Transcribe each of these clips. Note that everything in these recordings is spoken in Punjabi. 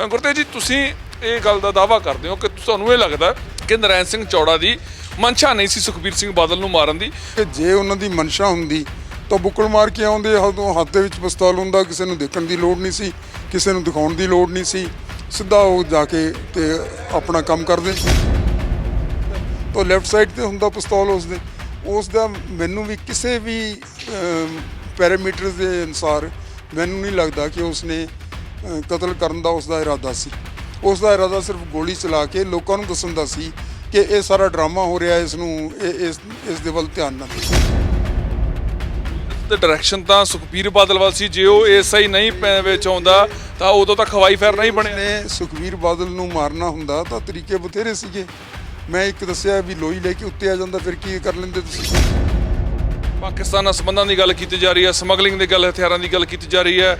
ਅ, ਗੁਰਤੇਜ ਜੀ ਤੁਸੀਂ ਇਹ ਗੱਲ ਦਾ ਦਾਵਾ ਕਰਦੇ ਹੋ ਕਿ ਤੁਹਾਨੂੰ ਇਹ ਲੱਗਦਾ ਕਿ ਨਰੈਣ ਸਿੰਘ ਚੌੜਾ ਦੀ ਮਨਸ਼ਾ ਨਹੀਂ ਸੀ ਸੁਖਬੀਰ ਸਿੰਘ ਬਾਦਲ ਨੂੰ ਮਾਰਨ ਦੀ? ਕਿ ਜੇ ਉਹਨਾਂ ਦੀ ਮਨਸ਼ਾ ਹੁੰਦੀ ਤਾਂ ਬੁੱਕਲ ਮਾਰ ਕੇ ਆਉਂਦੇ ਉਦੋਂ ਹੱਥ ਦੇ ਵਿੱਚ ਪਿਸਤੌਲ ਹੁੰਦਾ ਕਿਸੇ ਨੂੰ ਦੇਖਣ ਦੀ ਲੋੜ ਨਹੀਂ ਸੀ ਕਿਸੇ ਨੂੰ ਦਿਖਾਉਣ ਦੀ ਲੋੜ ਨਹੀਂ ਸੀ ਸਿੱਧਾ ਉਹ ਜਾ ਕੇ ਤੇ ਆਪਣਾ ਕੰਮ ਕਰਦੇ। ਸੀ ਤਾਂ ਲੈਫਟ ਸਾਈਡ ਤੇ ਹੁੰਦਾ ਪਿਸਤੌਲ ਉਸਦੇ। ਉਸ ਦਾ ਮੈਨੂੰ ਵੀ ਕਿਸੇ ਵੀ ਪੈਰਾਮੀਟਰਸ ਦੇ ਅਨੁਸਾਰ ਮੈਨੂੰ ਨਹੀਂ ਲੱਗਦਾ ਕਿ ਉਸਨੇ ਕਤਲ ਕਰਨ ਦਾ ਉਸਦਾ ਇਰਾਦਾ ਸੀ। ਉਸ ਦਾ ਇਰਾਦਾ ਸਿਰਫ ਗੋਲੀ ਚਲਾ ਕੇ ਲੋਕਾਂ ਨੂੰ ਦੱਸਣ ਦਾ ਸੀ ਕਿ ਇਹ ਸਾਰਾ ਡਰਾਮਾ ਹੋ ਰਿਹਾ ਇਸ ਨੂੰ ਇਹ- ਇਸ ਇਸ ਦੇ ਵੱਲ ਧਿਆਨ ਨਾ ਦਿਓ ਤੇ ਡਾਇਰੈਕਸ਼ਨ ਤਾਂ ਸੁਖਬੀਰ ਬਾਦਲ ਵੱਲ ਸੀ ਜੇ ਉਹ ਐਸਆਈ ਨਹੀਂ ਪੈ- ਵਿੱਚ ਆਉਂਦਾ ਤਾਂ ਉਦੋਂ ਤੱਕ ਹਵਾਈ ਫਾਇਰ ਨਹੀਂ ਬਣਿਆ ਨੇ ਸੁਖਵੀਰ ਬਾਦਲ ਨੂੰ ਮਾਰਨਾ ਹੁੰਦਾ ਤਾਂ ਤਰੀਕੇ ਬਥੇਰੇ ਸੀਗੇ। ਮੈਂ ਇੱਕ ਦੱਸਿਆ ਵੀ ਲੋਈ ਲੈ ਕੇ ਉੱਤੇ ਆ ਜਾਂਦਾ ਫਿਰ ਕੀ ਕਰ ਲੈਂਦੇ ਤੁਸੀਂ? ਪਾਕਿਸਤਾਨ ਨਾਲ ਸੰਬੰਧਾਂ ਦੀ ਗੱਲ ਕੀਤੀ ਜਾ ਰਹੀ ਹੈ, ਸਮਗਲਿੰਗ ਦੀ ਗੱਲ, ਹਥਿਆਰਾਂ ਦੀ ਗੱਲ ਕੀਤੀ ਜਾ ਰਹੀ ਹੈ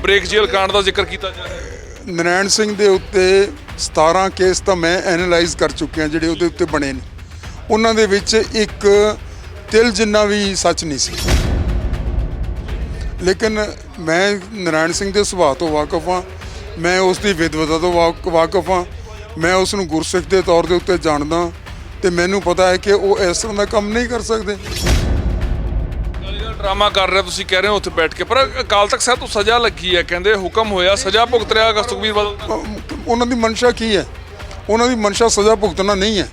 ਬ੍ਰੇਕ ਜੇਲ ਕਾਂਡ ਦਾ ਜ਼ਿਕਰ ਕੀਤਾ ਜਾ ਰਿਹਾ ਹੈ। ਨਰੈਣ ਸਿੰਘ ਦੇ ਉੱਤੇ 17 ਕੇਸ ਤਾਂ ਮੈਂ ਐਨਾਲਾਈਜ਼ ਕਰ ਚੁੱਕਿਆ ਜਿਹੜੇ ਉਹਦੇ ਉੱਤੇ ਬਣੇ ਨੇ। ਉਹਨਾਂ ਦੇ ਵਿੱਚ ਇੱਕ ਤਿਲ ਜਿੰਨਾ ਵੀ ਸੱਚ ਨਹੀਂ ਸੀ। ਲੇਕਿਨ ਮੈਂ ਨਰਾਇਣ ਸਿੰਘ ਦੇ ਸੁਭਾਅ ਤੋਂ ਵਾਕਿਫ ਹਾਂ, ਮੈਂ ਉਸ ਦੀ ਵਿਦਵਤਾ ਤੋਂ ਵਾਕ- ਵਾਕਿਫ ਹਾਂ, ਮੈਂ ਉਸ ਨੂੰ ਗੁਰਸਿੱਖ ਦੇ ਤੌਰ ਦੇ ਉੱਤੇ ਜਾਣਦਾ ਤੇ ਮੈਨੂੰ ਪਤਾ ਹੈ ਕਿ ਉਹ ਇਸ ਤਰ੍ਹਾਂ ਦਾ ਕੰਮ ਨਹੀਂ ਕਰ ਸਕਦੇ। ਡਰਾਮਾ ਕਰ ਰਿਹਾ ਤੁਸੀਂ ਕਹਿ ਰਹੇ ਹੋ ਉੱਥੇ ਬੈਠ ਕੇ। ਪਰ ਅਕਾਲ ਤਖਤ ਸਾਹਿਬ ਤੋਂ ਸਜ਼ਾ ਲੱਗੀ ਹੈ ਕਹਿੰਦੇ ਹੁਕਮ ਹੋਇਆ ਸਜ਼ਾ ਭੁਗਤ ਰਿਹਾ ਸੁਖਬੀਰ ਬਾਦਲ ਉਹਨਾਂ ਦੀ ਮਨਸ਼ਾ ਕੀ ਹੈ? ਉਹਨਾਂ ਦੀ ਮਨਸ਼ਾ ਸਜ਼ਾ ਭੁਗਤਣਾ ਨਹੀਂ ਹੈ।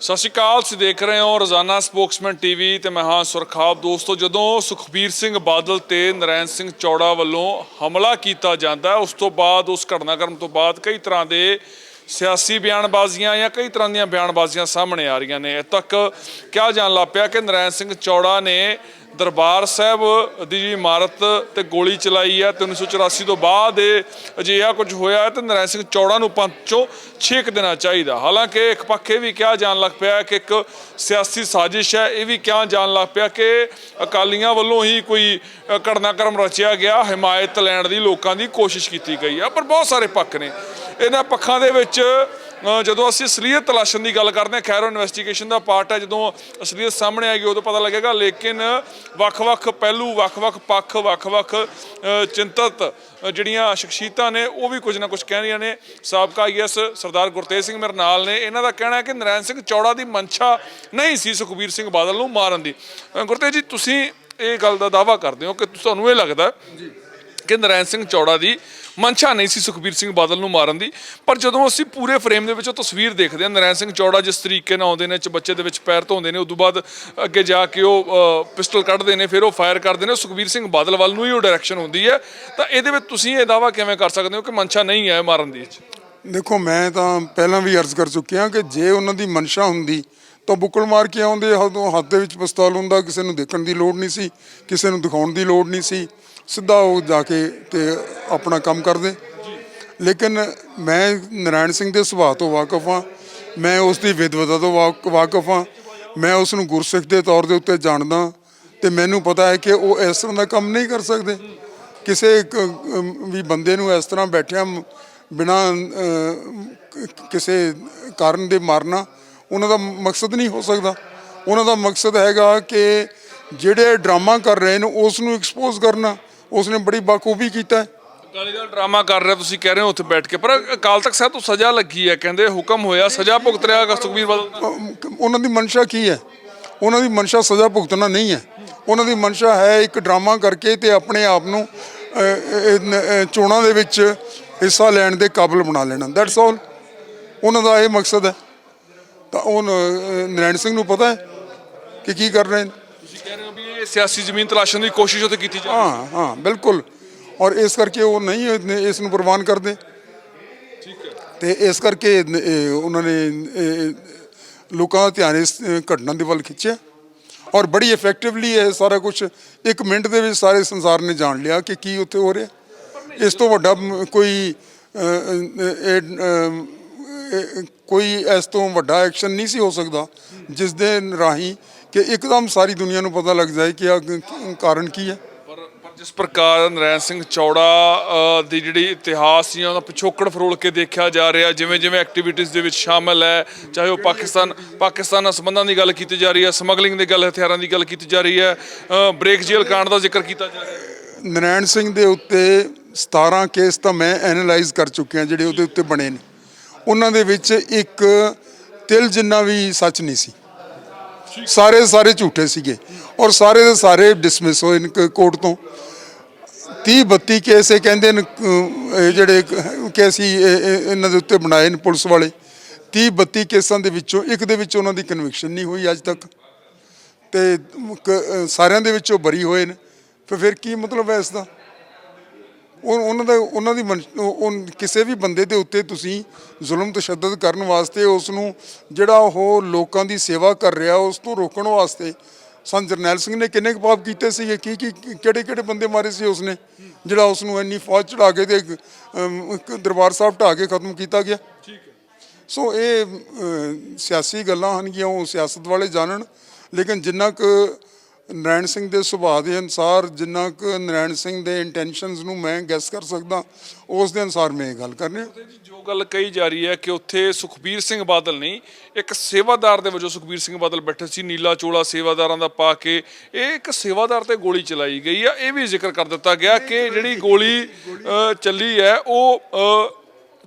ਸਤਿ ਸ਼੍ਰੀ ਅਕਾਲ ਤੁਸੀਂ ਦੇਖ ਰਹੇ ਹੋ ਰੋਜ਼ਾਨਾ ਸਪੋਕਸਮੈਨ ਟੀਵੀ ਤੇ ਮੈਂ ਹਾਂ ਸੁਰਖਾਬ ਦੋਸਤੋ ਜਦੋਂ ਸੁਖਬੀਰ ਸਿੰਘ ਬਾਦਲ ਤੇ ਨਰੈਣ ਸਿੰਘ ਚੌੜਾ ਵੱਲੋਂ ਹਮਲਾ ਕੀਤਾ ਜਾਂਦਾ ਉਸ ਤੋਂ ਬਾਅਦ ਉਸ ਘਟਨਾਕ੍ਰਮ ਤੋਂ ਬਾਅਦ ਕਈ ਤਰ੍ਹਾਂ ਦੇ ਸਿਆਸੀ ਬਿਆਨਬਾਜ਼ੀਆਂ ਜਾਂ ਕਈ ਤਰ੍ਹਾਂ ਦੀਆਂ ਬਿਆਨਬਾਜ਼ੀਆਂ ਸਾਹਮਣੇ ਆ ਰਹੀਆਂ ਨੇ। ਇਹ ਤੱਕ ਕਿਹਾ ਜਾਣ ਲੱਗ ਪਿਆ ਕਿ ਨਰੈਣ ਸਿੰਘ ਚੌੜਾ ਨੇ ਦਰਬਾਰ ਸਾਹਿਬ ਦੀ ਜੀ ਇਮਾਰਤ ਤੇ ਗੋਲੀ ਚਲਾਈ ਹੈ ਤੇ 1984 ਤੋਂ ਬਾਅਦ ਇਹ ਅਜਿਹਾ ਕੁਝ ਹੋਇਆ ਹੈ ਤੇ ਨਰੈਣ ਸਿੰਘ ਚੌੜਾ ਨੂੰ ਪੰਥ ਚੋਂ ਛੇਕ ਦੇਣਾ ਚਾਹੀਦਾ। ਹਾਲਾਂਕਿ ਇੱਕ ਪੱਖ ਇਹ ਵੀ ਕਿਹਾ ਜਾਣ ਲੱਗ ਪਿਆ ਕਿ ਇੱਕ ਸਿਆਸੀ ਸਾਜ਼ਿਸ਼ ਹੈ ਇਹ ਵੀ ਕਿਹਾ ਜਾਣ ਲੱਗ ਪਿਆ ਕਿ ਅਕਾਲੀਆਂ ਵੱਲੋਂ ਹੀ ਕੋਈ ਅ, ਘਟਨਾਕ੍ਰਮ ਰਚਿਆ ਗਿਆ ਹਿਮਾਇਤ ਲੈਣ ਦੀ ਲੋਕਾਂ ਦੀ ਕੋਸ਼ਿਸ਼ ਕੀਤੀ ਗਈ ਹੈ ਪਰ ਬਹੁਤ ਸਾਰੇ ਪੱਖ ਨੇ। ਇਹਨਾਂ ਪੱਖਾਂ ਦੇ ਵਿੱਚ ਜਦੋਂ ਅਸੀਂ ਅਸਲੀਅਤ ਤਲਾਸ਼ਣ ਦੀ ਗੱਲ ਕਰਦੇ ਹਾਂ, ਖੈਰ ਇਨਵੈਸਟੀਗੇਸ਼ਨ ਦਾ ਪਾਰਟ ਹੈ, ਜਦੋਂ ਅਸਲੀਅਤ ਸਾਹਮਣੇ ਆਏਗੀ, ਉਦੋਂ ਪਤਾ ਲੱਗੇਗਾ, ਲੇਕਿਨ ਵੱਖ-ਵੱਖ ਪਹਿਲੂ ਵੱਖ-ਵੱਖ ਪੱਖ ਵੱਖ-ਵੱਖ ਚਿੰਤਤ ਜਿਹੜੀਆਂ ਸ਼ਖਸੀਅਤਾਂ ਨੇ, ਉਹ ਵੀ ਕੁਝ ਨਾ ਕੁਝ ਕਹਿ ਰਹੀਆਂ ਨੇ। ਸਾਬਕਾ ਆਈਐਸ ਸਰਦਾਰ ਗੁਰਤੇਜ ਸਿੰਘ ਮੇਰੇ ਨਾਲ ਨੇ। ਇਹਨਾਂ ਦਾ ਕਹਿਣਾ ਹੈ ਕਿ ਨਰੈਣ ਸਿੰਘ ਚੌੜਾ ਦੀ ਮਨਸ਼ਾ ਨਹੀਂ ਸੀ ਸੁਖਬੀਰ ਸਿੰਘ ਬਾਦਲ ਨੂੰ ਮਾਰਨ ਦੀ। ਗੁਰਤੇਜ ਜੀ, ਤੁਸੀਂ ਇਹ ਗੱਲ ਦਾ ਦਾਵਾ ਕਰਦੇ ਹੋ ਕਿ ਤੁਹਾਨੂੰ ਇਹ ਲੱਗਦਾ ਕਿ ਨਰੈਣ ਸਿੰਘ ਚੌੜਾ ਦੀ ਮਨਸ਼ਾ ਨਹੀਂ ਸੀ ਸੁਖਬੀਰ ਸਿੰਘ ਬਾਦਲ ਨੂੰ ਮਾਰਨ ਦੀ। ਪਰ ਜਦੋਂ ਅਸੀਂ ਪੂਰੇ ਫਰੇਮ ਦੇ ਵਿੱਚ ਉਹ ਤਸਵੀਰ ਦੇਖਦੇ ਹਾਂ, ਨਰੈਣ ਸਿੰਘ ਚੌੜਾ ਜਿਸ ਤਰੀਕੇ ਨਾਲ ਆਉਂਦੇ ਨੇ ਬੱਚੇ ਦੇ ਵਿੱਚ ਪੈਰ ਧੋਂਦੇ ਨੇ, ਉਦੋਂ ਬਾਅਦ ਅੱਗੇ ਜਾ ਕੇ ਉਹ ਪਿਸਟਲ ਕੱਢਦੇ ਨੇ, ਫਿਰ ਉਹ ਫਾਇਰ ਕਰਦੇ ਨੇ ਸੁਖਬੀਰ ਸਿੰਘ ਬਾਦਲ ਵੱਲ ਨੂੰ ਹੀ ਉਹ ਡਾਇਰੈਕਸ਼ਨ ਹੁੰਦੀ ਹੈ। ਤਾਂ ਇਹਦੇ ਵਿੱਚ ਤੁਸੀਂ ਇਹ ਦਾਵਾ ਕਿਵੇਂ ਕਰ ਸਕਦੇ ਹੋ ਕਿ ਮਨਸ਼ਾ ਨਹੀਂ ਹੈ ਮਾਰਨ ਦੀ ਦੇਖੋ, ਮੈਂ ਤਾਂ ਪਹਿਲਾਂ ਵੀ ਅਰਜ਼ ਕਰ ਚੁੱਕਿਆ ਕਿ ਜੇ ਉਹਨਾਂ ਦੀ ਮਨਸ਼ਾ ਹੁੰਦੀ ਤਾਂ ਬੁੱਕਲ ਮਾਰ ਕੇ ਆਉਂਦੇ ਉਦੋਂ ਹੱਥ ਦੇ ਵਿੱਚ ਪਿਸਤੌਲ ਹੁੰਦਾ, ਕਿਸੇ ਨੂੰ ਦੇਖਣ ਦੀ ਲੋੜ ਨਹੀਂ ਸੀ, ਕਿਸੇ ਨੂੰ ਦਿਖਾਉਣ ਦੀ ਲੋੜ ਨਹੀਂ ਸੀ, ਸਿੱਧਾ ਉਹ ਜਾ ਕੇ ਤੇ ਆਪਣਾ ਕੰਮ ਕਰਦੇ। ਲੇਕਿਨ ਮੈਂ ਨਰਾਇਣ ਸਿੰਘ ਦੇ ਸੁਭਾਅ ਤੋਂ ਵਾਕਿਫ ਹਾਂ, ਮੈਂ ਉਸ ਦੀ ਵਿਦਵਤਾ ਤੋਂ ਵਾਕ- ਵਾਕਿਫ ਹਾਂ, ਮੈਂ ਉਸ ਨੂੰ ਗੁਰਸਿੱਖ ਦੇ ਤੌਰ ਦੇ ਉੱਤੇ ਜਾਣਦਾ ਤੇ ਮੈਨੂੰ ਪਤਾ ਹੈ ਕਿ ਉਹ ਇਸ ਤਰ੍ਹਾਂ ਦਾ ਕੰਮ ਨਹੀਂ ਕਰ ਸਕਦੇ। ਕਿਸੇ ਵੀ ਬੰਦੇ ਨੂੰ ਇਸ ਤਰ੍ਹਾਂ ਬੈਠਿਆ ਬਿਨਾ ਕਿਸੇ ਕਾਰਨ ਦੇ ਮਾਰਨਾ ਉਹਨਾਂ ਦਾ ਮਕਸਦ ਨਹੀਂ ਹੋ ਸਕਦਾ। ਉਹਨਾਂ ਦਾ ਮਕਸਦ ਹੈਗਾ ਕਿ ਜਿਹੜੇ ਡਰਾਮਾ ਕਰ ਰਹੇ ਨੇ ਉਸ ਨੂੰ ਐਕਸਪੋਜ਼ ਕਰਨਾ। ਉਸਨੇ ਬੜੀ ਬਾਖੂਬੀ ਕੀਤਾ ਅਕਾਲੀ ਦਲ ਡਰਾਮਾ ਕਰ ਰਿਹਾ ਤੁਸੀਂ ਕਹਿ ਰਹੇ ਹੋ ਉੱਥੇ ਬੈਠ ਕੇ। ਪਰ ਅਕਾਲ ਤਖਤ ਸਾਹਿਬ ਤੋਂ ਸਜ਼ਾ ਲੱਗੀ ਹੈ ਕਹਿੰਦੇ ਹੁਕਮ ਹੋਇਆ ਸਜ਼ਾ ਭੁਗਤ ਰਿਹਾ ਸੁਖਬੀਰ ਬਾਦਲ ਉਹਨਾਂ ਦੀ ਮਨਸ਼ਾ ਕੀ ਹੈ? ਉਹਨਾਂ ਦੀ ਮਨਸ਼ਾ ਸਜ਼ਾ ਭੁਗਤਣਾ ਨਹੀਂ ਹੈ। ਉਹਨਾਂ ਦੀ ਮਨਸ਼ਾ ਹੈ ਇੱਕ ਡਰਾਮਾ ਕਰਕੇ ਤੇ ਆਪਣੇ ਆਪ ਨੂੰ ਚੋਣਾਂ ਦੇ ਵਿੱਚ ਹਿੱਸਾ ਲੈਣ ਦੇ ਕਾਬਿਲ ਬਣਾ ਲੈਣਾ। ਦੈਟਸ ਆਲ ਉਹਨਾਂ ਦਾ ਇਹ ਮਕਸਦ ਹੈ। ਤਾਂ ਉਹ ਨ- ਨਰਾਇਣ ਸਿੰਘ ਨੂੰ ਪਤਾ ਹੈ ਕਿ ਕੀ ਕਰ ਰਹੇ ਨੇ। ਤੁਸੀਂ ਕਹਿ ਰਹੇ ਹੋ ਵੀ ਇਹ ਸਿਆਸੀ ਜ਼ਮੀਨ ਤਲਾਸ਼ਣ ਦੀ ਕੋਸ਼ਿਸ਼ ਉੱਥੇ ਕੀਤੀ ਜਾ ਰਹੀ ਹੈ। ਹਾਂ ਬਿਲਕੁਲ। ਔਰ ਇਸ ਕਰਕੇ ਉਹ ਨਹੀਂ ਇਸ ਨੂੰ ਪ੍ਰਵਾਨ ਕਰਦੇ। ਠੀਕ ਹੈ। ਤੇ ਇਸ ਕਰਕੇ ਉਹਨਾਂ ਨੇ ਲੋਕਾਂ ਦਾ ਧਿਆਨ ਇਸ ਘਟਨਾ ਦੇ ਵੱਲ ਖਿੱਚਿਆ। ਔਰ ਬੜੀ ਇਫੈਕਟਿਵਲੀ ਇਹ ਸਾਰਾ ਕੁਝ ਇੱਕ ਮਿੰਟ ਦੇ ਵਿੱਚ ਸਾਰੇ ਸੰਸਾਰ ਨੇ ਜਾਣ ਲਿਆ ਕਿ ਕੀ ਉੱਥੇ ਹੋ ਰਿਹਾ। ਇਸ ਤੋਂ ਵੱਡਾ ਕੋਈ ਕੋਈ ਇਸ ਤੋਂ ਵੱਡਾ ਐਕਸ਼ਨ ਨਹੀਂ ਸੀ ਹੋ ਸਕਦਾ ਜਿਸ ਦੇ ਰਾਹੀਂ ਕਿ ਇੱਕਦਮ ਸਾਰੀ ਦੁਨੀਆ ਨੂੰ ਪਤਾ ਲੱਗ ਜਾਏ ਕਿ ਆ ਕਾਰਨ ਕੀ ਹੈ। ਪਰ ਜਿਸ ਪ੍ਰਕਾਰ ਨਰੈਣ ਸਿੰਘ ਚੌੜਾ ਦੀ ਜਿਹੜੀ ਇਤਿਹਾਸ ਸੀ ਉਹਦਾ ਪਿਛੋਕੜ ਫਰੋਲ ਕੇ ਦੇਖਿਆ ਜਾ ਰਿਹਾ ਜਿਵੇਂ ਜਿਵੇਂ ਐਕਟੀਵਿਟੀਜ਼ ਦੇ ਵਿੱਚ ਸ਼ਾਮਲ ਹੈ ਚਾਹੇ ਉਹ ਪਾਕਿਸਤਾਨ ਪਾਕਿਸਤਾਨ ਨਾਲ ਸੰਬੰਧਾਂ ਦੀ ਗੱਲ ਕੀਤੀ ਜਾ ਰਹੀ ਹੈ ਸਮਗਲਿੰਗ ਦੀ ਗੱਲ ਹਥਿਆਰਾਂ ਦੀ ਗੱਲ ਕੀਤੀ ਜਾ ਰਹੀ ਹੈ ਬ੍ਰੇਕ ਜੇਲ ਕਾਂਡ ਦਾ ਜ਼ਿਕਰ ਕੀਤਾ ਜਾ ਰਿਹਾ ਹੈ। ਨਰਾਇਣ ਸਿੰਘ ਦੇ ਉੱਤੇ 17 ਕੇਸ ਤਾਂ ਮੈਂ ਐਨਾਲਾਈਜ਼ ਕਰ ਚੁੱਕਿਆ ਜਿਹੜੇ ਉਹਦੇ ਉੱਤੇ ਬਣੇ ਨੇ। ਉਹਨਾਂ ਦੇ ਵਿੱਚ ਇੱਕ ਤਿਲ ਜਿੰਨਾ ਵੀ ਸੱਚ ਨਹੀਂ ਸੀ। ਸਾਰੇ ਸਾਰੇ ਝੂਠੇ ਸੀਗੇ ਔਰ ਸਾਰੇ ਦੇ ਸਾਰੇ ਡਿਸਮਿਸ ਹੋਏ ਨੇ ਕੋਰਟ ਤੋਂ। 30 32 ਕੇਸ ਇਹ ਕਹਿੰਦੇ ਨੇ ਇਹ ਜਿਹੜੇ ਕਿ ਅਸੀਂ ਇਹਨਾਂ ਦੇ ਉੱਤੇ ਬਣਾਏ ਨੇ ਪੁਲਿਸ ਵਾਲੇ। 30 32 ਕੇਸਾਂ ਦੇ ਵਿੱਚੋਂ ਇੱਕ ਦੇ ਵਿੱਚ ਉਹਨਾਂ ਦੀ ਕਨਵਿਕਸ਼ਨ ਨਹੀਂ ਹੋਈ ਅੱਜ ਤੱਕ। ਤੇ ਕ- ਸਾਰਿਆਂ ਦੇ ਵਿੱਚੋਂ ਬਰੀ ਹੋਏ ਨੇ। ਫਿਰ ਫਿਰ ਕੀ ਮਤਲਬ ਹੈ ਇਸ ਦਾ? ਉਹ ਉਹਨਾਂ ਦਾ ਉਹਨਾਂ ਦੀ ਉਹ ਕਿਸੇ ਵੀ ਬੰਦੇ ਦੇ ਉੱਤੇ ਤੁਸੀਂ ਜ਼ੁਲਮ ਤਸ਼ੱਦਦ ਕਰਨ ਵਾਸਤੇ ਉਸ ਨੂੰ ਜਿਹੜਾ ਉਹ ਲੋਕਾਂ ਦੀ ਸੇਵਾ ਕਰ ਰਿਹਾ ਉਸ ਤੋਂ ਰੋਕਣ ਵਾਸਤੇ ਸੰਤ ਜਰਨੈਲ ਸਿੰਘ ਨੇ ਕਿੰਨੇ ਕੁ ਪਾਪ ਕੀਤੇ ਸੀਗੇ? ਕੀ ਕੀ ਕਿਹੜੇ ਕਿਹੜੇ ਬੰਦੇ ਮਾਰੇ ਸੀ ਉਸਨੇ ਜਿਹੜਾ ਉਸ ਨੂੰ ਇੰਨੀ ਫੌਜ ਚੜਾ ਕੇ ਤੇ ਦਰਬਾਰ ਸਾਹਿਬ ਢਾ ਕੇ ਖਤਮ ਕੀਤਾ ਗਿਆ? ਸੋ ਇਹ ਸਿਆਸੀ ਗੱਲਾਂ ਹਨ ਕਿ ਉਹ ਸਿਆਸਤ ਵਾਲੇ ਜਾਣਨ ਲੇਕਿਨ ਜਿੰਨਾ ਕੁ ਨਰੈਣ ਸਿੰਘ ਦੇ ਸੁਭਾਅ ਦੇ ਅਨਸਾਰ ਜਿੰਨਾ ਕੁ ਨਰੈਣ ਸਿੰਘ ਦੇ ਇੰਟੈਂਸ਼ਨਸ ਨੂੰ ਮੈਂ ਗੈਸ ਕਰ ਸਕਦਾ ਉਸ ਦੇ ਅਨਸਾਰ ਮੈਂ ਇਹ ਗੱਲ ਕਰ ਰਿਹਾ ਤੇ ਜੀ ਗੱਲ ਕਹੀ ਜਾ ਰਹੀ ਹੈ ਕਿ ਉੱਥੇ ਸੁਖਬੀਰ ਸਿੰਘ ਬਾਦਲ ਨਹੀਂ ਇੱਕ ਸੇਵਾਦਾਰ ਦੇ ਵਜੋਂ ਸੁਖਬੀਰ ਸਿੰਘ ਬਾਦਲ ਬੈਠੇ ਸੀ ਨੀਲਾ ਚੋਲਾ ਸੇਵਾਦਾਰਾਂ ਦਾ ਪਾ ਕੇ ਇਹ ਇੱਕ ਸੇਵਾਦਾਰ ਤੇ ਗੋਲੀ ਚਲਾਈ ਗਈ ਆ ਇਹ ਵੀ ਜ਼ਿਕਰ ਕਰ ਦਿੱਤਾ ਗਿਆ ਕਿ ਜਿਹੜੀ ਗੋਲੀ ਚੱਲੀ ਹੈ ਉਹ ਅ,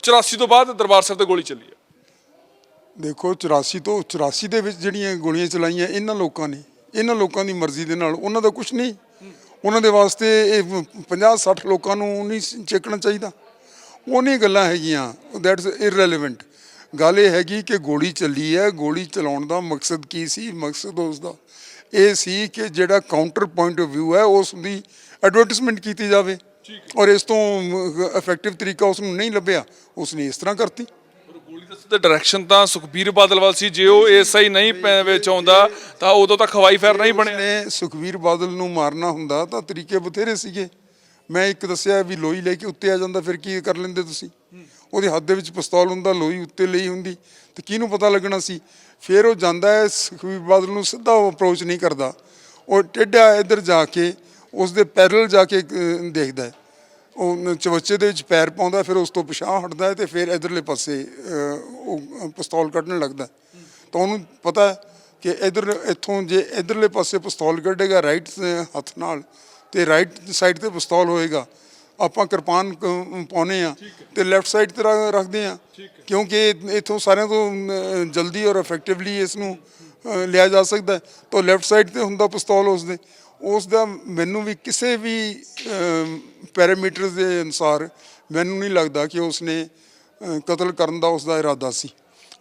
84 ਤੋਂ ਬਾਅਦ ਦਰਬਾਰ ਸਾਹਿਬ ਤੇ ਗੋਲੀ ਚੱਲੀ ਹੈ। ਦੇਖੋ 84 ਤੋਂ 84 ਦੇ ਵਿੱਚ ਜਿਹੜੀਆਂ ਗੋਲੀਆਂ ਚਲਾਈਆਂ ਇਹਨਾਂ ਲੋਕਾਂ ਨੇ ਇਹਨਾਂ ਲੋਕਾਂ ਦੀ ਮਰਜ਼ੀ ਦੇ ਨਾਲ ਉਹਨਾਂ ਦਾ ਕੁਝ ਨਹੀਂ। ਉਹਨਾਂ ਦੇ ਵਾਸਤੇ ਇਹ 50 60 ਲੋਕਾਂ ਨੂੰ ਨਹੀਂ ਚੇਕਣਾ ਚਾਹੀਦਾ। ਉਹ ਨਹੀਂ ਗੱਲਾਂ ਹੈਗੀਆਂ ਦੈਟਸ ਇਰਰੈਲੇਵੈਂਟ ਗੱਲ ਇਹ ਹੈਗੀ ਕਿ ਗੋਲੀ ਚੱਲੀ ਹੈ ਗੋਲੀ ਚਲਾਉਣ ਦਾ ਮਕਸਦ ਕੀ ਸੀ? ਮਕਸਦ ਉਸ ਦਾ ਇਹ ਸੀ ਕਿ ਜਿਹੜਾ ਕਾਊਂਟਰ ਪੁਆਇੰਟ ਆਫ View ਹੈ ਉਸ ਦੀ ਐਡਵਰਟਾਈਜ਼ਮੈਂਟ ਕੀਤੀ ਜਾਵੇ। ਔਰ ਇਸ ਤੋਂ ਇਫੈਕਟਿਵ ਤਰੀਕਾ ਉਸ ਨੂੰ ਨਹੀਂ ਲੱਭਿਆ ਉਸ ਨੇ ਇਸ ਤਰ੍ਹਾਂ ਕਰਤੀ। ਗੋਲੀ ਸਿੱਧਾ ਡਾਇਰੈਕਸ਼ਨ ਤਾਂ ਸੁਖਬੀਰ ਬਾਦਲ ਵੱਲ ਸੀ ਜੇ ਉਹ ਐਸਆਈ ਨਹੀਂ ਪੈ- ਵਿੱਚ ਆਉਂਦਾ ਤਾਂ ਉਦੋਂ ਤੱਕ ਹਵਾਈ ਫਾਇਰ ਨਹੀਂ ਬਣਿਆ। ਨੇ ਸੁਖਵੀਰ ਬਾਦਲ ਨੂੰ ਮਾਰਨਾ ਹੁੰਦਾ ਤਾਂ ਤਰੀਕੇ ਬਥੇਰੇ ਸੀਗੇ। ਮੈਂ ਇੱਕ ਦੱਸਿਆ ਵੀ ਲੋਈ ਲੈ ਕੇ ਉੱਤੇ ਆ ਜਾਂਦਾ ਫਿਰ ਕੀ ਕਰ ਲੈਂਦੇ ਤੁਸੀਂ? ਉਹਦੇ ਹੱਥ ਦੇ ਵਿੱਚ ਪਿਸਤੌਲ ਹੁੰਦਾ ਲੋਈ ਉੱਤੇ ਲਈ ਹੁੰਦੀ ਤੇ ਕਿਹਨੂੰ ਪਤਾ ਲੱਗਣਾ ਸੀ? ਫਿਰ ਉਹ ਜਾਂਦਾ ਹੈ ਸੁਖਵੀਰ ਬਾਦਲ ਨੂੰ ਸਿੱਧਾ ਅਪਰੋਚ ਨਹੀਂ ਕਰਦਾ। ਉਹ ਟੇਢਾ ਇੱਧਰ ਜਾ ਕੇ ਉਸ ਦੇ ਪੈਰਲ ਜਾ ਕੇ ਦੇਖਦਾ ਹੈ। ਉਹ ਚਵੱਚੇ ਦੇ ਵਿੱਚ ਪੈਰ ਪਾਉਂਦਾ ਫਿਰ ਉਸ ਤੋਂ ਪਿਛਾਂਹ ਹਟਦਾ ਹੈ ਤੇ ਫਿਰ ਇਧਰਲੇ ਪਾਸੇ ਉਹ ਪਿਸਤੌਲ ਕੱਢਣ ਲੱਗਦਾ। ਤਾਂ ਉਹਨੂੰ ਪਤਾ ਕਿ ਇਧਰ ਇੱਥੋਂ ਜੇ ਇਧਰਲੇ ਪਾਸੇ ਪਿਸਤੌਲ ਕੱਢੇਗਾ ਰਾਈਟ ਹੱਥ ਨਾਲ ਤੇ ਰਾਈਟ ਸਾਈਡ ਤੇ ਪਿਸਤੌਲ ਹੋਏਗਾ। ਆਪਾਂ ਕਿਰਪਾਨ ਪਾਉਨੇ ਆ ਤੇ ਲੈਫਟ ਸਾਈਡ ਤੇ ਰੱਖਦੇ ਆ ਕਿਉਂਕਿ ਇਥੋਂ ਸਾਰਿਆਂ ਤੋਂ ਜਲਦੀ ਔਰ ਇਫੈਕਟਿਵਲੀ ਇਸ ਨੂੰ ਲਿਆ ਜਾ ਸਕਦਾ। ਤਾਂ ਲੈਫਟ ਸਾਈਡ ਤੇ ਹੁੰਦਾ ਪਿਸਤੌਲ ਉਸ ਦੇ ਉਸ ਦਾ ਮੈਨੂੰ ਵੀ ਕਿਸੇ ਵੀ ਪੈਰਾਮੀਟਰਸ ਦੇ ਅਨੁਸਾਰ ਮੈਨੂੰ ਨਹੀਂ ਲੱਗਦਾ ਕਿ ਉਸ ਨੇ ਕਤਲ ਕਰਨ ਦਾ ਉਸ ਦਾ ਇਰਾਦਾ ਸੀ।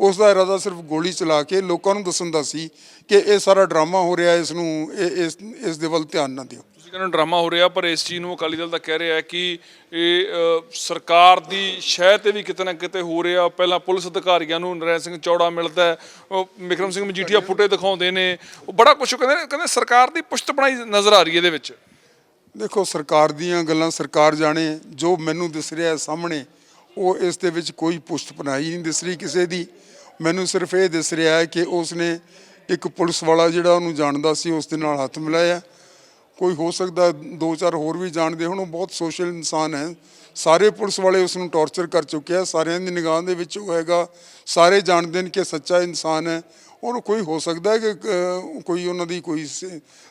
ਉਸ ਦਾ ਇਰਾਦਾ ਸਿਰਫ ਗੋਲੀ ਚਲਾ ਕੇ ਲੋਕਾਂ ਨੂੰ ਦੱਸਣ ਦਾ ਸੀ ਕਿ ਇਹ ਸਾਰਾ ਡਰਾਮਾ ਹੋ ਰਿਹਾ ਇਸ ਨੂੰ ਇਸ ਇਸ ਦੇ ਵੱਲ ਧਿਆਨ ਨਾ ਦਿਓ। ਤੁਸੀਂ ਕਹਿੰਦੇ ਡਰਾਮਾ ਹੋ ਰਿਹਾ ਪਰ ਇਸ ਚੀਜ਼ ਨੂੰ ਅਕਾਲੀ ਦਲ ਤਾਂ ਕਹਿ ਰਿਹਾ ਹੈ ਕਿ ਇਹ ਸਰਕਾਰ ਦੀ ਸ਼ਹਿ ਤੇ ਵੀ ਕਿਤੇ ਨਾ ਕਿਤੇ ਹੋ ਰਿਹਾ। ਪਹਿਲਾਂ ਪੁਲਿਸ ਅਧਿਕਾਰੀਆਂ ਨੂੰ ਨਰੈਣ ਸਿੰਘ ਚੌੜਾ ਮਿਲਦਾ ਹੈ ਉਹ ਵਿਕਰਮ ਸਿੰਘ ਮਜੀਠੀਆ ਫੁੱਟੇ ਦਿਖਾਉਂਦੇ ਨੇ। ਉਹ ਬੜਾ ਕੁਝ ਕਹਿੰਦੇ ਕਹਿੰਦੇ ਸਰਕਾਰ ਦੀ ਪੁਸ਼ਤ ਬਣਾਈ ਨਜ਼ਰ ਆ ਰਹੀ ਹੈ ਇਹਦੇ ਵਿੱਚ। ਦੇਖੋ ਸਰਕਾਰ ਦੀਆਂ ਗੱਲਾਂ ਸਰਕਾਰ ਜਾਣੇ ਜੋ ਮੈਨੂੰ ਦਿਸ ਰਿਹਾ ਹੈ ਸਾਹਮਣੇ ਉਹ ਇਸ ਦੇ ਵਿੱਚ ਕੋਈ ਪੁਸ਼ਤ ਪਨਾਈ ਨਹੀਂ ਦਿਸ ਰਹੀ ਕਿਸੇ ਦੀ। ਮੈਨੂੰ ਸਿਰਫ ਇਹ ਦਿਸ ਰਿਹਾ ਹੈ ਕਿ ਉਸ ਨੇ ਇੱਕ ਪੁਲਿਸ ਵਾਲਾ ਜਿਹੜਾ ਉਹਨੂੰ ਜਾਣਦਾ ਸੀ, ਉਸ ਦੇ ਨਾਲ ਹੱਥ ਮਿਲਾਇਆ। ਕੋਈ ਹੋ ਸਕਦਾ ਦੋ ਚਾਰ ਹੋਰ ਵੀ ਜਾਣਦੇ ਹੁਣ, ਉਹ ਬਹੁਤ ਸੋਸ਼ਲ ਇਨਸਾਨ ਹੈ। ਸਾਰੇ ਪੁਲਿਸ ਵਾਲੇ ਉਸ ਨੂੰ ਟੌਰਚਰ ਕਰ ਚੁੱਕੇ ਆ। ਸਾਰਿਆਂ ਦੀ ਨਿਗਾਹ ਦੇ ਵਿੱਚ ਉਹ ਹੈਗਾ। ਸਾਰੇ ਜਾਣਦੇ ਨੇ ਕਿ ਸੱਚਾ ਇਨਸਾਨ ਹੈ। ਔਰ ਕੋਈ ਹੋ ਸਕਦਾ ਹੈ ਕਿ ਕੋਈ ਉਹਨਾਂ ਦੀ ਕੋਈ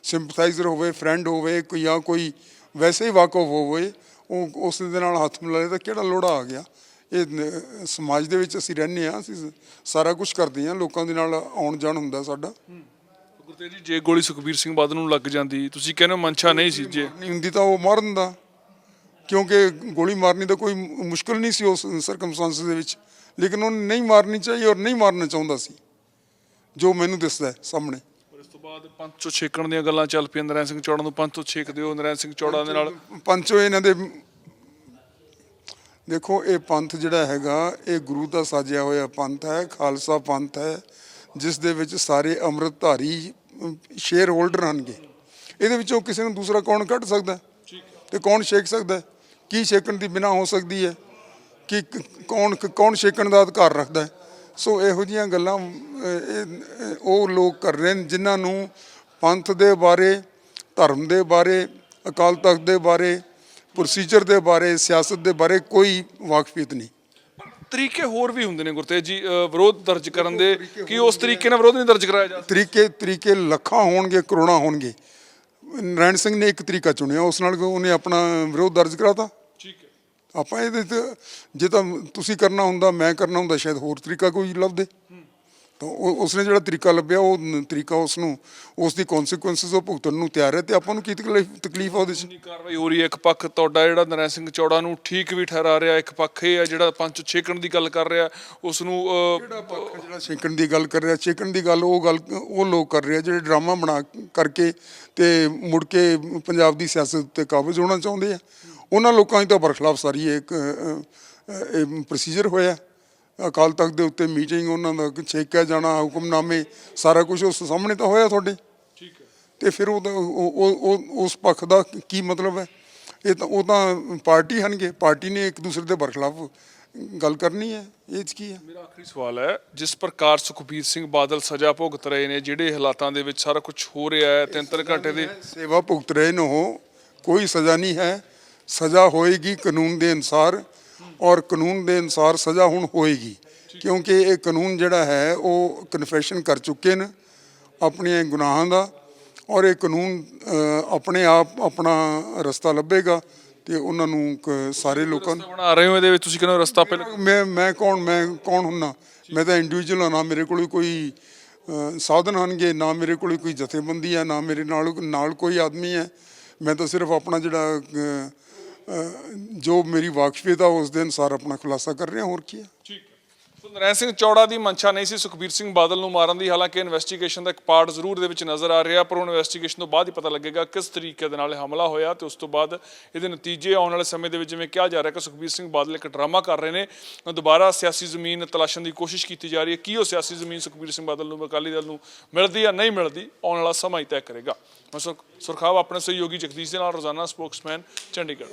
ਸਿੰਪਥਾਈਜ਼ਰ ਹੋਵੇ ਫਰੈਂਡ ਹੋਵੇ ਕੋਈ ਜਾਂ ਕੋਈ ਵੈਸੇ ਹੀ ਵਾਕਫ ਹੋਵੇ, ਉਹ ਉਸ ਦੇ ਨਾਲ ਹੱਥ ਮਿਲਾਏ ਤਾਂ ਕਿਹੜਾ ਲੋੜਾ ਆ ਗਿਆ? ਇਹ ਸਮਾਜ ਦੇ ਵਿੱਚ ਅਸੀਂ ਰਹਿੰਦੇ ਆ ਅਸੀਂ ਸਾਰਾ ਕੁਝ ਕਰਦੇ ਆ ਲੋਕਾਂ ਦੇ ਨਾਲ ਆਉਣ ਜਾਣ ਹੁੰਦਾ ਸਾਡਾ। ਗੁਰਤੇਜ ਜੀ ਜੇ ਗੋਲੀ ਸੁਖਬੀਰ ਸਿੰਘ ਬਾਦਲ ਨੂੰ ਲੱਗ ਜਾਂਦੀ ਤੁਸੀਂ ਕਹਿੰਦੇ ਮਨਸ਼ਾ ਨਹੀਂ ਸੀ ਜੇ ਨਹੀਂ ਹੁੰਦੀ ਤਾਂ ਉਹ ਮਾਰ ਦਿੰਦਾ ਕਿਉਂਕਿ ਗੋਲੀ ਮਾਰਨੀ ਤਾਂ ਕੋਈ ਮੁਸ਼ਕਲ ਨਹੀਂ ਸੀ ਉਸ ਸਰਕਮਸਟੈਂਸਸ ਦੇ ਵਿੱਚ। ਲੇਕਿਨ ਉਹ ਨਹੀਂ ਮਾਰਨੀ ਚਾਹੀ ਔਰ ਨਹੀਂ ਮਾਰਨਾ ਚਾਹੁੰਦਾ ਸੀ। ਜੋ ਮੈਨੂੰ ਦਿਸਦਾ ਹੈ ਸਾਹਮਣੇ। ਪਰ ਇਸ ਤੋਂ ਬਾਅਦ ਪੰਥ ਚੋਂ ਛੇਕਣ ਦੀਆਂ ਗੱਲਾਂ ਚੱਲ ਪਈਆਂ। ਨਰੈਣ ਸਿੰਘ ਚੌੜਾ ਨੂੰ ਤੋਂ ਛੇਕ ਦਿਓ ਨਰੈਣ ਸਿੰਘ ਚੌੜਾ ਦੇ ਨਾਲ ਪੰਚੋ ਇਹਨਾਂ ਦੇ ਦੇਖੋ ਇਹ ਪੰਥ ਜਿਹੜਾ ਹੈਗਾ ਇਹ ਗੁਰੂ ਦਾ ਸਾਜਿਆ ਹੋਇਆ ਪੰਥ ਹੈ ਖਾਲਸਾ ਪੰਥ ਹੈ ਜਿਸ ਦੇ ਵਿੱਚ ਸਾਰੇ ਅੰਮ੍ਰਿਤਧਾਰੀ ਸ਼ੇਅਰ ਹੋਲਡਰ ਹਨਗੇ ਇਹਦੇ ਵਿੱਚੋਂ ਕਿਸੇ ਨੂੰ ਦੂਸਰਾ ਕੌਣ ਕੱਢ ਸਕਦਾ? ਤੇ ਕੌਣ ਛੇਕ ਸਕਦਾ? ਕੀ ਛੇਕਣ ਦੀ ਬਿਨਾ ਹੋ ਸਕਦੀ ਹੈ ਕਿ ਕੌਣ ਕੌਣ ਛੇਕਣ ਦਾ ਅਧਿਕਾਰ ਰੱਖਦਾ ਸੋ ਇਹੋ ਜੀਆਂ ਗੱਲਾਂ ਉਹ ਲੋਕ ਕਰ ਰਹੇ ਨੇ ਜਿਨ੍ਹਾਂ ਨੂੰ ਪੰਥ ਦੇ ਬਾਰੇ ਧਰਮ ਦੇ ਬਾਰੇ ਅਕਾਲ ਤਖਤ ਦੇ ਬਾਰੇ ਪ੍ਰੋਸੀਜਰ ਦੇ ਬਾਰੇ ਸਿਆਸਤ ਦੇ ਬਾਰੇ ਕੋਈ ਵਾਕਫੀਅਤ ਨਹੀਂ। ਤਰੀਕੇ ਹੋਰ ਵੀ ਹੁੰਦੇ ਨੇ ਗੁਰਤੇਜ ਜੀ ਅ, ਵਿਰੋਧ ਦਰਜ ਕਰਨ ਦੇ ਕਿ ਉਸ ਤਰੀਕੇ ਨਾਲ ਵਿਰੋਧ ਨਹੀਂ ਦਰਜ ਕਰਾਇਆ ਜਾ ਤਰੀਕੇ ਤਰੀਕੇ ਲੱਖਾਂ ਹੋਣਗੇ ਕਰੋੜਾਂ ਹੋਣਗੇ। ਨਰਾਇਣ ਸਿੰਘ ਨੇ ਇੱਕ ਤਰੀਕਾ ਚੁਣਿਆ ਉਸ ਨਾਲ ਉਹਨੇ ਆਪਣਾ ਵਿਰੋਧ ਦਰਜ ਕਰਾਤਾ। ਠੀਕ ਹੈ। ਆਪਾਂ ਇਹਦੇ ਤੇ ਜੇ ਤਾਂ ਤੁਸੀਂ ਕਰਨਾ ਹੁੰਦਾ ਮੈਂ ਕਰਨਾ ਹੁੰਦਾ ਸ਼ਾਇਦ ਹੋਰ ਤਰੀਕਾ ਕੋਈ ਲੱਭਦੇ। ਤਾਂ ਉਹ ਉਸਨੇ ਜਿਹੜਾ ਤਰੀਕਾ ਲੱਭਿਆ ਉਹ ਤਰੀਕਾ ਉਸ ਨੂੰ ਉਸ ਦੀ ਕਨਸੀਕੁਐਂਸਸ ਉਹ ਭੁਗਤਣ ਨੂੰ ਤਿਆਰ ਹੈ ਤੇ ਆਪਾਂ ਨੂੰ ਕੀ ਤਕਲੀਫ ਆ ਉਹਦੇ 'ਚ? ਕਾਰਵਾਈ ਹੋ ਰਹੀ ਹੈ ਇੱਕ ਪੱਖ ਤੁਹਾਡਾ ਜਿਹੜਾ ਨਰੈਣ ਸਿੰਘ ਚੌੜਾ ਨੂੰ ਠੀਕ ਵੀ ਠਹਿਰਾ ਰਿਹਾ ਇੱਕ ਪੱਖ ਇਹ ਹੈ ਜਿਹੜਾ ਪੰਜ ਛੇਕਣ ਦੀ ਗੱਲ ਕਰ ਰਿਹਾ ਉਸ ਨੂੰ ਜਿਹੜਾ ਪੱਖ ਜਿਹੜਾ ਛੇਕਣ ਦੀ ਗੱਲ ਕਰ ਰਿਹਾ? ਛੇਕਣ ਦੀ ਗੱਲ ਉਹ ਗੱਲ ਉਹ ਲੋਕ ਕਰ ਰਹੇ ਜਿਹੜੇ ਡਰਾਮਾ ਬਣਾ ਕਰਕੇ ਤੇ ਮੁੜ ਕੇ ਪੰਜਾਬ ਦੀ ਸਿਆਸਤ ਉੱਤੇ ਕਾਬਜ਼ ਹੋਣਾ ਚਾਹੁੰਦੇ ਆ। ਉਹਨਾਂ ਲੋਕਾਂ ਦੀ ਤਾਂ ਬਰਖਲਾਫ ਸਾਰੀ ਇੱਕ ਪ੍ਰੋਸੀਜਰ ਹੋਇਆ। ਅਕਾਲ ਤਖਤ ਦੇ ਉੱਤੇ ਮੀਟਿੰਗ ਉਹਨਾਂ ਦਾ ਛੇਕਿਆ ਜਾਣਾ ਹੁਕਮਨਾਮੇ ਸਾਰਾ ਕੁਝ ਉਸ ਸਾਹਮਣੇ ਤਾਂ ਹੋਇਆ ਤੁਹਾਡੇ? ਠੀਕ ਹੈ। ਤੇ ਫਿਰ ਉਹ- ਉਹ ਉਸ ਪੱਖ ਦਾ ਕੀ ਮਤਲਬ ਹੈ? ਇਹ ਤਾਂ ਉਹ ਤਾਂ ਪਾਰਟੀ ਹਨਗੇ ਪਾਰਟੀ ਨੇ ਇੱਕ ਦੂਸਰੇ ਦੇ ਬਰਖਲਾਫ ਗੱਲ ਕਰਨੀ ਹੈ ਇਹ 'ਚ ਕੀ ਹੈ? ਮੇਰਾ ਆਖਰੀ ਸਵਾਲ ਹੈ ਜਿਸ ਪ੍ਰਕਾਰ ਸੁਖਬੀਰ ਸਿੰਘ ਬਾਦਲ ਸਜ਼ਾ ਭੁਗਤ ਰਹੇ ਨੇ ਜਿਹੜੇ ਹਾਲਾਤਾਂ ਦੇ ਵਿੱਚ ਸਾਰਾ ਕੁਝ ਹੋ ਰਿਹਾ ਹੈ ਤਿੰਨ ਤਿੰਨ ਘੰਟੇ ਦੇ ਸੇਵਾ ਭੁਗਤ ਰਹੇ ਨੇ ਉਹ ਕੋਈ ਸਜ਼ਾ ਨਹੀਂ ਹੈ। ਸਜ਼ਾ ਹੋਏਗੀ ਕਾਨੂੰਨ ਦੇ ਅਨਸਾਰ ਔਰ ਕਾਨੂੰਨ ਦੇ ਅਨਸਾਰ ਸਜ਼ਾ ਹੁਣ ਹੋਏਗੀ। ਕਿਉਂਕਿ ਇਹ ਕਾਨੂੰਨ ਜਿਹੜਾ ਹੈ ਉਹ ਕਨਫੈਸ਼ਨ ਕਰ ਚੁੱਕੇ ਨੇ ਆਪਣੇ ਗੁਨਾਹਾਂ ਦਾ ਔਰ ਇਹ ਕਾਨੂੰਨ ਆਪਣੇ ਆਪ ਆਪਣਾ ਰਸਤਾ ਲੱਭੇਗਾ ਤੇ ਉਹਨਾਂ ਨੂੰ ਸਾਰੇ ਲੋਕਾਂ ਨੂੰ ਬਣਾ ਰਹੇ ਹੋ ਇਹਦੇ ਵਿੱਚ? ਤੁਸੀਂ ਕਹਿੰਦੇ ਹੋ ਰਸਤਾ ਪਹਿਲਾਂ ਮੈਂ ਮੈਂ ਕੌਣ ਮੈਂ ਕੌਣ ਹੁੰਨਾ? ਮੈਂ ਤਾਂ ਇੰਡੀਵਿਜੂਅਲ ਹਾਂ ਨਾ ਮੇਰੇ ਕੋਲ ਕੋਈ ਸਾਧਨ ਹਨਗੇ ਨਾ ਮੇਰੇ ਕੋਲ ਕੋਈ ਜਥੇਬੰਦੀ ਹੈ ਨਾ ਮੇਰੇ ਨਾਲ ਨਾਲ ਕੋਈ ਆਦਮੀ ਹੈ। ਮੈਂ ਤਾਂ ਸਿਰਫ ਆਪਣਾ ਜਿਹੜਾ ਜੋ ਮੇਰੀ ਵਾਕਫੀਅਤ ਆ ਉਸ ਦੇ ਅਨੁਸਾਰ ਆਪਣਾ ਖੁਲਾਸਾ ਕਰ ਰਿਹਾ, ਹੋਰ ਕੀ ਹੈ? ਠੀਕ ਹੈ। ਸੋ ਨਰੈਣ ਸਿੰਘ ਚੌੜਾ ਦੀ ਮਨਸ਼ਾ ਨਹੀਂ ਸੀ, ਸੁਖਬੀਰ ਸਿੰਘ ਬਾਦਲ ਨੂੰ ਮਾਰਨ ਦੀ, ਹਾਲਾਂਕਿ ਇਨਵੈਸਟੀਗੇਸ਼ਨ ਦਾ ਇੱਕ ਪਾਰਟ ਜ਼ਰੂਰ ਦੇ ਵਿੱਚ ਨਜ਼ਰ ਆ ਰਿਹਾ, ਪਰ ਉਹ ਇਨਵੈਸਟੀਗੇਸ਼ਨ ਤੋਂ ਬਾਅਦ ਹੀ ਪਤਾ ਲੱਗੇਗਾ ਕਿਸ ਤਰੀਕੇ ਦੇ ਨਾਲ ਇਹ ਹਮਲਾ ਹੋਇਆ ਤੇ ਉਸ ਤੋਂ ਬਾਅਦ ਇਹਦੇ ਨਤੀਜੇ ਆਉਣ ਵਾਲੇ ਸਮੇਂ ਦੇ ਵਿੱਚ ਜਿਵੇਂ ਕਿਹਾ ਜਾ ਰਿਹਾ ਕਿ ਸੁਖਬੀਰ ਸਿੰਘ ਬਾਦਲ ਇੱਕ ਡਰਾਮਾ ਕਰ ਰਹੇ ਨੇ ਦੁਬਾਰਾ ਸਿਆਸੀ ਜ਼ਮੀਨ ਤਲਾਸ਼ਣ ਦੀ ਕੋਸ਼ਿਸ਼ ਕੀਤੀ ਜਾ ਰਹੀ ਹੈ, ਕੀ ਉਹ ਸਿਆਸੀ ਜ਼ਮੀਨ ਸੁਖਬੀਰ ਸਿੰਘ ਬਾਦਲ ਨੂੰ, ਅਕਾਲੀ ਦਲ ਨੂੰ ਮਿਲਦੀ ਜਾਂ ਨਹੀਂ ਮਿਲਦੀ, ਆਉਣ ਵਾਲਾ ਸਮਾਂ ਹੀ ਤੈਅ ਕਰੇਗਾ। ਮੈਂ ਸੁਰਖਾਬ ਆਪਣੇ ਸਹਿਯੋਗੀ ਜਗਦੀਸ਼ ਦੇ ਨਾਲ ਰੋਜ਼ਾਨਾ ਸਪੋਕਸਮੈਨ ਚੰਡੀਗੜ੍ਹ।